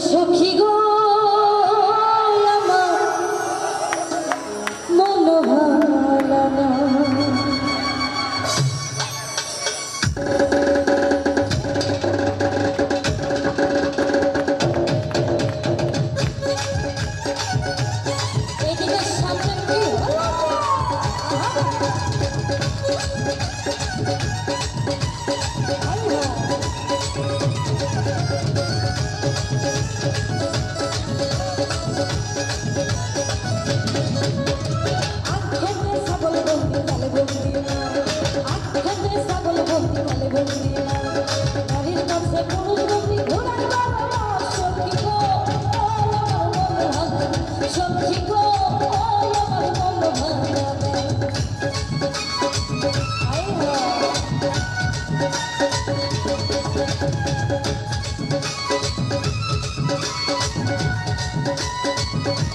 সখী গো।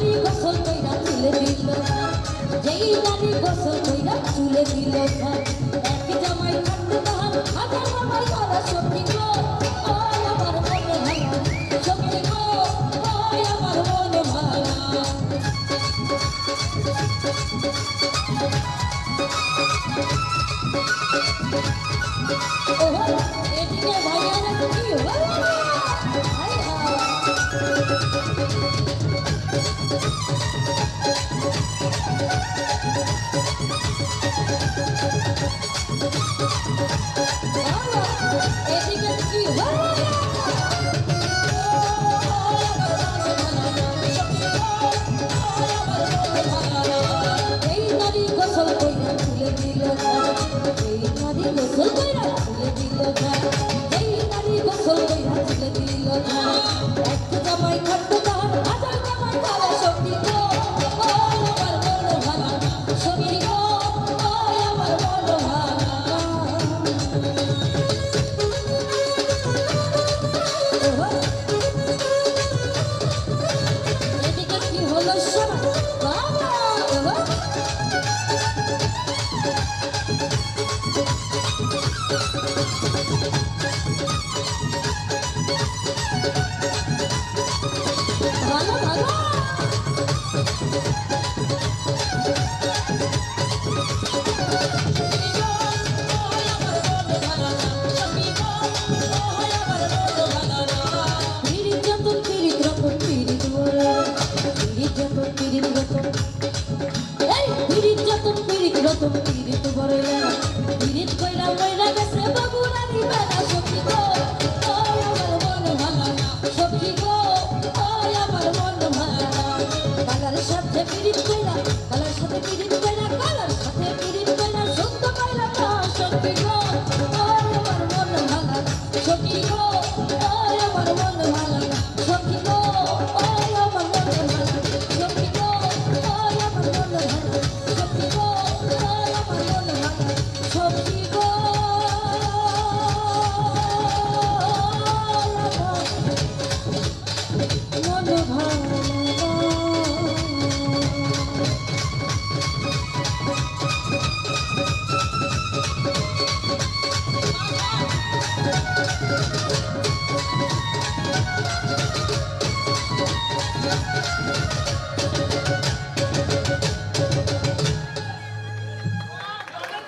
নারী গোসল কইরা তুলে দিল যেই নারী গোসল কইরা তুলে দিল এক জামাই থাকতে তোমার দিকে তো বড়